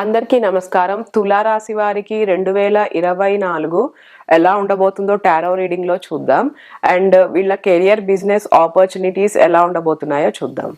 అందరికీ నమస్కారం. తులారాశి వారికి రెండు వేల ఇరవై నాలుగు ఎలా ఉండబోతుందో టారో రీడింగ్లో చూద్దాం. అండ్ వీళ్ళ కెరియర్ బిజినెస్ ఆపర్చునిటీస్ ఎలా ఉండబోతున్నాయో చూద్దాం.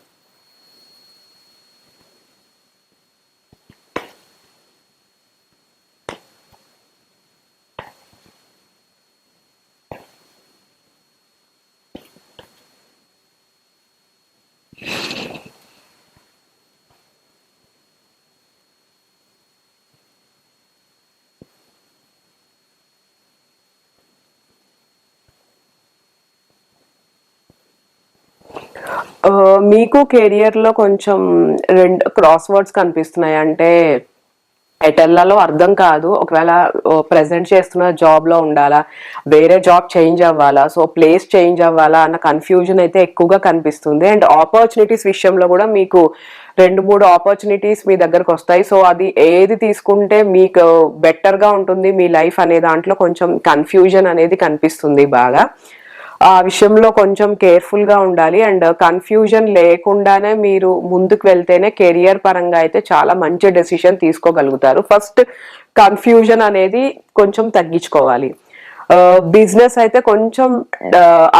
మీకు కెరియర్లో కొంచెం రెండు క్రాస్ వర్డ్స్ కనిపిస్తున్నాయి. అంటే ఎటెల్లలో అర్థం కాదు. ఒకవేళ ప్రెసెంట్ చేస్తున్న జాబ్లో ఉండాలా? వేరే జాబ్ చేంజ్ అవ్వాలా? సో ప్లేస్ చేంజ్ అవ్వాలా? అన్న కన్ఫ్యూజన్ అయితే ఎక్కువగా కనిపిస్తుంది. అండ్ ఆపర్చునిటీస్ విషయంలో కూడా మీకు రెండు మూడు ఆపర్చునిటీస్ మీ దగ్గరకు వస్తాయి. సో అది ఏది తీసుకుంటే మీకు బెటర్గా ఉంటుంది మీ లైఫ్ అనే దాంట్లో కొంచెం కన్ఫ్యూజన్ అనేది కనిపిస్తుంది బాగా. ఆ విషయంలో కొంచెం కేర్ఫుల్గా ఉండాలి. అండ్ కన్ఫ్యూజన్ లేకుండానే మీరు ముందుకు వెళ్తేనే కెరియర్ పరంగా అయితే చాలా మంచి డెసిషన్ తీసుకోగలుగుతారు. ఫస్ట్ కన్ఫ్యూజన్ అనేది కొంచెం తగ్గించుకోవాలి. బిజినెస్ అయితే కొంచెం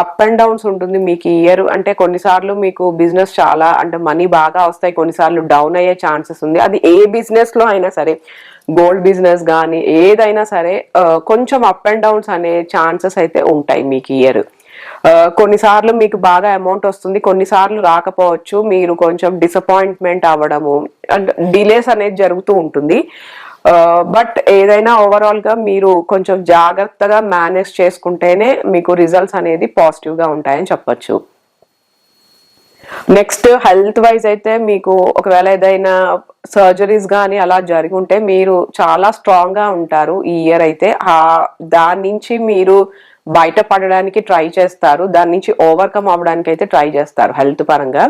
అప్ అండ్ డౌన్స్ ఉంటుంది. మీకు ఇయర్ అంటే కొన్నిసార్లు మీకు బిజినెస్ చాలా అంటే మనీ బాగా వస్తాయి. కొన్నిసార్లు డౌన్ అయ్యే ఛాన్సెస్ ఉంది. అది ఏ బిజినెస్లో అయినా సరే గోల్డ్ బిజినెస్ కానీ ఏదైనా సరే కొంచెం అప్ అండ్ డౌన్స్ అనే ఛాన్సెస్ అయితే ఉంటాయి మీకు ఇయర్. కొన్నిసార్లు మీకు బాగా అమౌంట్ వస్తుంది కొన్నిసార్లు రాకపోవచ్చు మీరు కొంచెం డిసప్పాయింట్మెంట్ అవ్వడము అండ్ డిలేస్ అనేది జరుగుతూ ఉంటుంది. బట్ ఏదైనా ఓవరాల్గా మీరు కొంచెం జాగ్రత్తగా మేనేజ్ చేసుకుంటేనే మీకు రిజల్ట్స్ అనేది పాజిటివ్గా ఉంటాయని చెప్పచ్చు. నెక్స్ట్ హెల్త్ వైజ్ అయితే మీకు ఒకవేళ ఏదైనా సర్జరీస్ కానీ అలా జరిగి ఉంటే మీరు చాలా స్ట్రాంగ్గా ఉంటారు ఈ ఇయర్ అయితే. దాని నుంచి మీరు బయటపడడానికి ట్రై చేస్తారు. దాని నుంచి ఓవర్కమ్ అవ్వడానికి అయితే ట్రై చేస్తారు హెల్త్ పరంగా.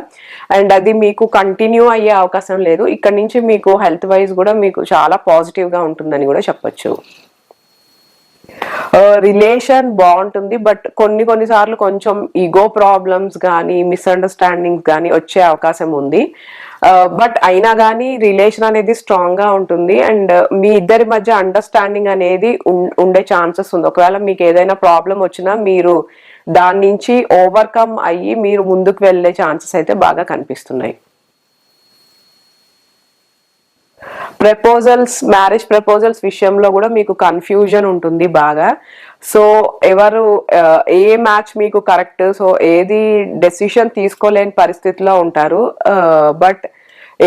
అండ్ అది మీకు కంటిన్యూ అయ్యే అవకాశం లేదు. ఇక్కడ నుంచి మీకు హెల్త్ వైజ్ కూడా మీకు చాలా పాజిటివ్గా ఉంటుందని కూడా చెప్పొచ్చు. రిలేషన్ బాగుంటుంది. బట్ కొన్ని కొన్నిసార్లు కొంచెం ఈగో ప్రాబ్లమ్స్ కానీ మిస్అండర్స్టాండింగ్స్ కానీ వచ్చే అవకాశం ఉంది. Uh, బట్ అయినా కానీ రిలేషన్ అనేది స్ట్రాంగ్గా ఉంటుంది అండ్ uh, మీ ఇద్దరి మధ్య అండర్స్టాండింగ్ అనేది ఉండే ఛాన్సెస్ ఉంది. ఒకవేళ మీకు ఏదైనా ప్రాబ్లం వచ్చినా మీరు దాని నుంచి ఓవర్కమ్ అయ్యి మీరు ముందుకు వెళ్ళే ఛాన్సెస్ అయితే బాగా కనిపిస్తున్నాయి. ప్రపోజల్స్ మ్యారేజ్ ప్రపోజల్స్ విషయంలో కూడా మీకు కన్ఫ్యూజన్ ఉంటుంది బాగా. సో ఎవరు ఏ మ్యాచ్ మీకు కరెక్ట్ సో ఏది డెసిషన్ తీసుకోలేని పరిస్థితిలో ఉంటారు. బట్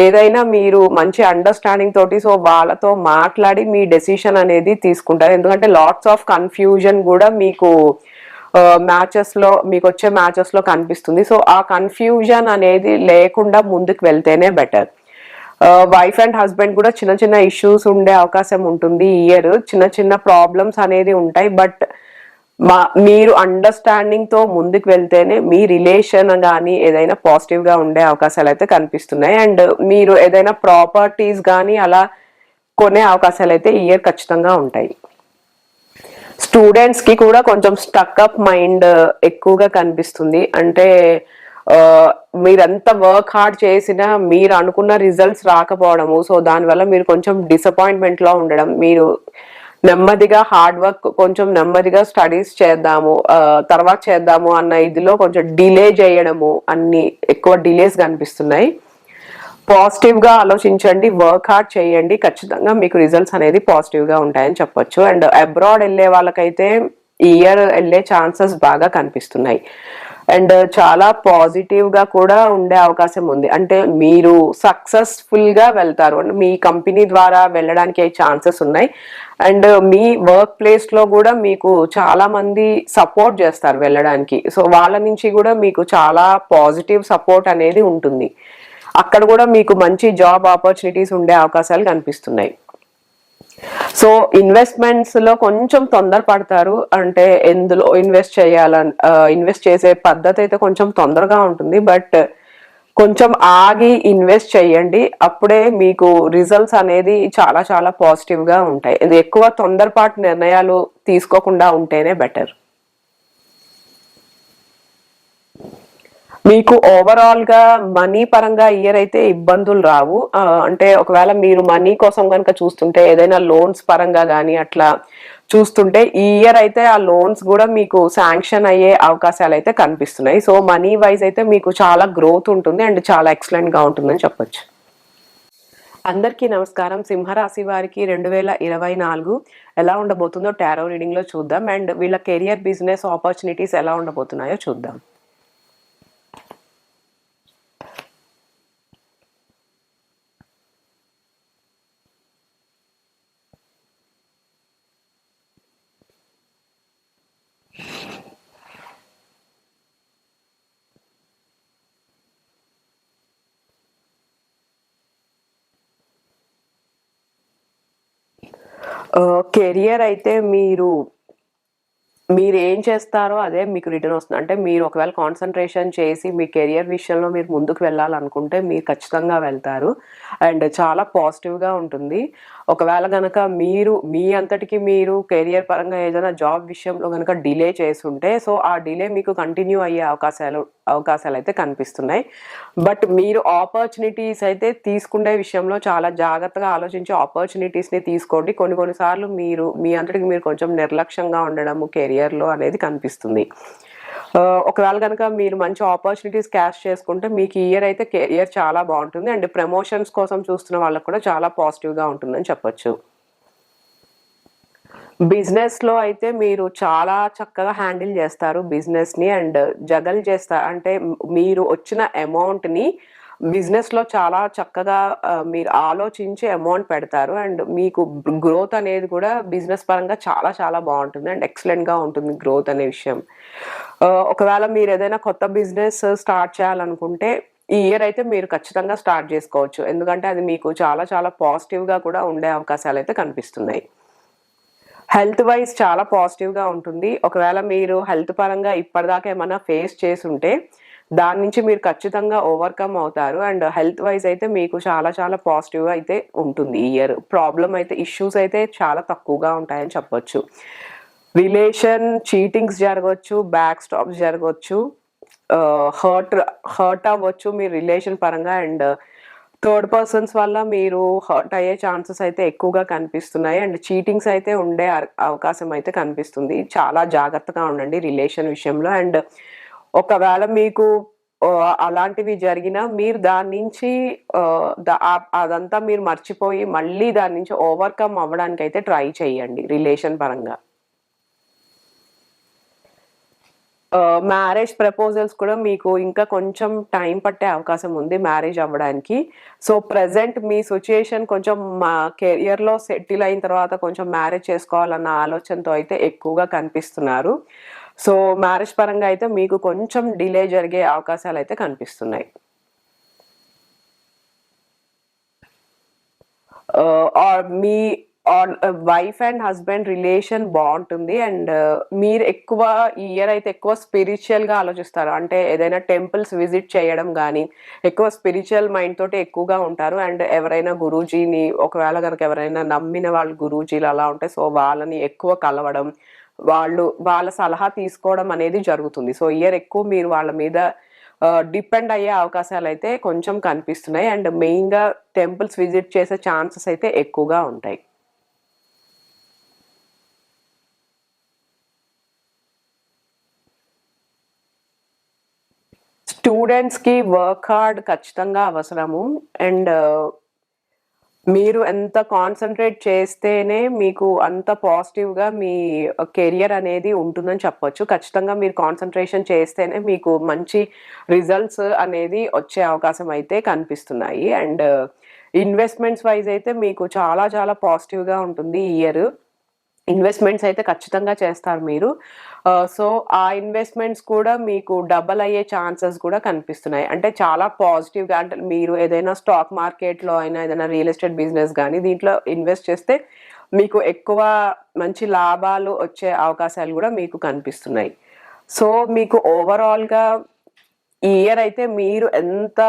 ఏదైనా మీరు మంచి అండర్స్టాండింగ్ తోటి సో వాళ్ళతో మాట్లాడి మీ డెసిషన్ అనేది తీసుకుంటారు. ఎందుకంటే లాట్స్ ఆఫ్ కన్ఫ్యూజన్ కూడా మీకు మ్యాచెస్లో మీకు వచ్చే మ్యాచెస్లో కనిపిస్తుంది. సో ఆ కన్ఫ్యూజన్ అనేది లేకుండా ముందుకు వెళ్తేనే బెటర్ వైఫ్ అండ్ హస్బెండ్ కూడా చిన్న చిన్న ఇష్యూస్ ఉండే అవకాశం ఉంటుంది ఇయర్ చిన్న చిన్న ప్రాబ్లమ్స్ అనేది ఉంటాయి. బట్ మా మీరు అండర్స్టాండింగ్తో ముందుకు వెళ్తేనే మీ రిలేషన్ కానీ ఏదైనా పాజిటివ్గా ఉండే అవకాశాలు అయితే కనిపిస్తున్నాయి. అండ్ మీరు ఏదైనా ప్రాపర్టీస్ కానీ అలా కొనే అవకాశాలు అయితే ఇయర్ ఖచ్చితంగా ఉంటాయి. స్టూడెంట్స్కి కూడా కొంచెం స్టక్ అప్ మైండ్ ఎక్కువగా కనిపిస్తుంది. అంటే మీరంత వర్క్ హార్డ్ చేసినా మీరు అనుకున్న రిజల్ట్స్ రాకపోవడము. సో దానివల్ల మీరు కొంచెం డిసప్పాయింట్మెంట్లో ఉండడం. మీరు నెమ్మదిగా హార్డ్ వర్క్ కొంచెం నెమ్మదిగా స్టడీస్ చేద్దాము తర్వాత చేద్దాము అన్న ఇదిలో కొంచెం డిలే చేయడము అన్ని ఎక్కువ డిలేస్ కనిపిస్తున్నాయి. పాజిటివ్గా ఆలోచించండి వర్క్ హార్డ్ చేయండి. ఖచ్చితంగా మీకు రిజల్ట్స్ అనేది పాజిటివ్గా ఉంటాయని చెప్పొచ్చు. అండ్ అబ్రాడ్ వెళ్ళే వాళ్ళకైతే ఇయర్ వెళ్ళే ఛాన్సెస్ బాగా కనిపిస్తున్నాయి. అండ్ చాలా పాజిటివ్గా కూడా ఉండే అవకాశం ఉంది. అంటే మీరు సక్సెస్ఫుల్గా వెళ్తారు. అంటే మీ కంపెనీ ద్వారా వెళ్ళడానికి ఛాన్సెస్ ఉన్నాయి. అండ్ మీ వర్క్ ప్లేస్లో కూడా మీకు చాలా మంది సపోర్ట్ చేస్తారు వెళ్ళడానికి. సో వాళ్ళ నుంచి కూడా మీకు చాలా పాజిటివ్ సపోర్ట్ అనేది ఉంటుంది. అక్కడ కూడా మీకు మంచి జాబ్ ఆపర్చునిటీస్ ఉండే అవకాశాలు కనిపిస్తున్నాయి. సో ఇన్వెస్ట్మెంట్స్లో కొంచెం తొందర పడతారు అంటే ఎందులో ఇన్వెస్ట్ చేయాలని ఇన్వెస్ట్ చేసే పద్ధతి అయితే కొంచెం తొందరగా ఉంటుంది. బట్ కొంచెం ఆగి ఇన్వెస్ట్ చేయండి. అప్పుడే మీకు రిజల్ట్స్ అనేది చాలా చాలా పాజిటివ్గా ఉంటాయి. ఎక్కువ తొందరపాటు నిర్ణయాలు తీసుకోకుండా ఉంటేనే బెటర్ మీకు ఓవరాల్గా మనీ పరంగా ఇయర్ అయితే ఇబ్బందులు రావు. అంటే ఒకవేళ మీరు మనీ కోసం కనుక చూస్తుంటే ఏదైనా లోన్స్ పరంగా కానీ అట్లా చూస్తుంటే ఈ ఇయర్ అయితే ఆ లోన్స్ కూడా మీకు శాంక్షన్ అయ్యే అవకాశాలు అయితే కనిపిస్తున్నాయి. సో మనీ వైజ్ అయితే మీకు చాలా గ్రోత్ ఉంటుంది అండ్ చాలా ఎక్సలెంట్గా ఉంటుందని చెప్పొచ్చు. అందరికీ నమస్కారం. సింహరాశి వారికి రెండు వేల ఇరవై నాలుగు ఎలా ఉండబోతుందో టారో రీడింగ్లో చూద్దాం. అండ్ వీళ్ళ కెరియర్ బిజినెస్ ఆపర్చునిటీస్ ఎలా ఉండబోతున్నాయో చూద్దాం. కెరియర్ అయితే మీరు మీరు ఏం చేస్తారో అదే మీకు రిటర్న్ వస్తుంది. అంటే మీరు ఒకవేళ కాన్సన్ట్రేషన్ చేసి మీ కెరియర్ విషయంలో మీరు ముందుకు వెళ్ళాలనుకుంటే మీరు ఖచ్చితంగా వెళ్తారు. అండ్ చాలా పాజిటివ్గా ఉంటుంది. ఒకవేళ కనుక మీరు మీ అంతటికి మీరు కెరియర్ పరంగా ఏదైనా జాబ్ విషయంలో కనుక డిలే చేస్తుంటే సో ఆ డిలే మీకు కంటిన్యూ అయ్యే అవకాశాలు అవకాశాలు అయితే కనిపిస్తున్నాయి. బట్ మీరు ఆపర్చునిటీస్ అయితే తీసుకునే విషయంలో చాలా జాగ్రత్తగా ఆలోచించి ఆపర్చునిటీస్ని తీసుకోండి. కొన్ని కొన్నిసార్లు మీరు మీ అంతటికి మీరు కొంచెం నిర్లక్ష్యంగా ఉండడము కెరియర్లో అనేది కనిపిస్తుంది. ఒకవేళ కనుక మీరు మంచి ఆపర్చునిటీస్ క్యాష్ చేసుకుంటే మీకు ఇయర్ అయితే కెరియర్ చాలా బాగుంటుంది. అండ్ ప్రమోషన్స్ కోసం చూస్తున్న వాళ్ళకి కూడా చాలా పాజిటివ్గా ఉంటుందని చెప్పొచ్చు. బిజినెస్లో అయితే మీరు చాలా చక్కగా హ్యాండిల్ చేస్తారు బిజినెస్ని అండ్ జగల్ చేస్తారు అంటే మీరు వచ్చిన అమౌంట్ని బిజినెస్లో చాలా చక్కగా మీరు ఆలోచించి అమౌంట్ పెడతారు. అండ్ మీకు గ్రోత్ అనేది కూడా బిజినెస్ పరంగా చాలా చాలా బాగుంటుంది. అండ్ ఎక్సలెంట్గా ఉంటుంది గ్రోత్ అనే విషయం. ఒకవేళ మీరు ఏదైనా కొత్త బిజినెస్ స్టార్ట్ చేయాలనుకుంటే ఈ ఇయర్ అయితే మీరు ఖచ్చితంగా స్టార్ట్ చేసుకోవచ్చు. ఎందుకంటే అది మీకు చాలా చాలా పాజిటివ్గా కూడా ఉండే అవకాశాలు అయితే కనిపిస్తున్నాయి. హెల్త్ వైజ్ చాలా పాజిటివ్గా ఉంటుంది. ఒకవేళ మీరు హెల్త్ పరంగా ఇప్పటిదాకా ఏమైనా ఫేస్ చేసి ఉంటే దాని నుంచి మీరు ఖచ్చితంగా ఓవర్కమ్ అవుతారు. అండ్ హెల్త్ వైజ్ అయితే మీకు చాలా చాలా పాజిటివ్గా అయితే ఉంటుంది ఈ ఇయర్ ప్రాబ్లం అయితే ఇష్యూస్ అయితే చాలా తక్కువగా ఉంటాయని చెప్పొచ్చు. రిలేషన్ చీటింగ్స్ జరగవచ్చు బ్యాక్ స్టాప్స్ జరగవచ్చు హర్ట్ హర్ట్ అవ్వచ్చు మీ రిలేషన్ పరంగా అండ్ థర్డ్ పర్సన్స్ వల్ల మీరు హర్ట్ అయ్యే ఛాన్సెస్ అయితే ఎక్కువగా కనిపిస్తున్నాయి. అండ్ చీటింగ్స్ అయితే ఉండే అవకాశం అయితే కనిపిస్తుంది. చాలా జాగ్రత్తగా ఉండండి రిలేషన్ విషయంలో. అండ్ ఒకవేళ మీకు అలాంటివి జరిగినా మీరు దాని నుంచి అదంతా మీరు మర్చిపోయి మళ్ళీ దాని నుంచి ఓవర్కమ్ అవ్వడానికి అయితే ట్రై చేయండి రిలేషన్ పరంగా. మ్యారేజ్ ప్రపోజల్స్ కూడా మీకు ఇంకా కొంచెం టైం పట్టే అవకాశం ఉంది మ్యారేజ్ అవ్వడానికి. సో ప్రజెంట్ మీ సిచ్యుయేషన్ కొంచెం మా కెరియర్లో సెటిల్ అయిన తర్వాత కొంచెం మ్యారేజ్ చేసుకోవాలన్న ఆలోచనతో అయితే ఎక్కువగా కనిపిస్తున్నారు. సో మ్యారేజ్ పరంగా అయితే మీకు కొంచెం డిలే జరిగే అవకాశాలు అయితే కనిపిస్తున్నాయి. మీ వైఫ్ అండ్ హస్బెండ్ రిలేషన్ బాగుంటుంది. అండ్ uh, మీరు ఎక్కువ ఈ ఇయర్ అయితే ఎక్కువ స్పిరిచువల్గా ఆలోచిస్తారు? అంటే ఏదైనా టెంపుల్స్ విజిట్ చేయడం కానీ ఎక్కువ స్పిరిచువల్ మైండ్ తోటి ఎక్కువగా ఉంటారు. అండ్ ఎవరైనా గురూజీని ఒకవేళ కనుక ఎవరైనా నమ్మిన వాళ్ళు గురూజీలు అలా ఉంటే సో వాళ్ళని ఎక్కువ కలవడం వాళ్ళు వాళ్ళ సలహా తీసుకోవడం అనేది జరుగుతుంది. సో ఇయర్ ఎక్కువ మీరు వాళ్ళ మీద డిపెండ్ అయ్యే అవకాశాలు అయితే కొంచెం కనిపిస్తున్నాయి. అండ్ మెయిన్గా టెంపుల్స్ విజిట్ చేసే ఛాన్సెస్ అయితే ఎక్కువగా ఉంటాయి. స్టూడెంట్స్కి వర్క్ హార్డ్ ఖచ్చితంగా అవసరము. అండ్ uh, మీరు ఎంత కాన్సన్ట్రేట్ చేస్తేనే మీకు అంత పాజిటివ్గా మీ uh, కెరియర్ అనేది ఉంటుందని చెప్పొచ్చు. ఖచ్చితంగా మీరు కాన్సన్ట్రేషన్ చేస్తేనే మీకు మంచి రిజల్ట్స్ అనేది వచ్చే అవకాశం అయితే కనిపిస్తున్నాయి. అండ్ ఇన్వెస్ట్మెంట్స్ వైజ్ అయితే మీకు చాలా చాలా పాజిటివ్గా ఉంటుంది ఇయర్ ఇన్వెస్ట్మెంట్స్ అయితే ఖచ్చితంగా చేస్తారు మీరు. సో ఆ ఇన్వెస్ట్మెంట్స్ కూడా మీకు డబల్ అయ్యే ఛాన్సెస్ కూడా కనిపిస్తున్నాయి. అంటే చాలా పాజిటివ్గా అంటే మీరు ఏదైనా స్టాక్ మార్కెట్లో అయినా ఏదైనా రియల్ ఎస్టేట్ బిజినెస్ కానీ దీంట్లో ఇన్వెస్ట్ చేస్తే మీకు ఎక్కువ మంచి లాభాలు వచ్చే అవకాశాలు కూడా మీకు కనిపిస్తున్నాయి. సో మీకు ఓవరాల్గా ఈ ఇయర్ అయితే మీరు ఎంత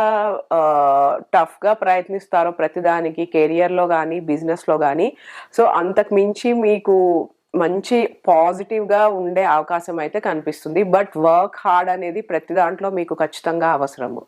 టఫ్గా ప్రయత్నిస్తారో ప్రతిదానికి కెరియర్లో కానీ బిజినెస్లో కానీ సో అంతకు మించి మీకు మంచి పాజిటివ్గా ఉండే అవకాశం అయితే కనిపిస్తుంది. బట్ వర్క్ హార్డ్ అనేది ప్రతి దాంట్లో మీకు ఖచ్చితంగా అవసరము.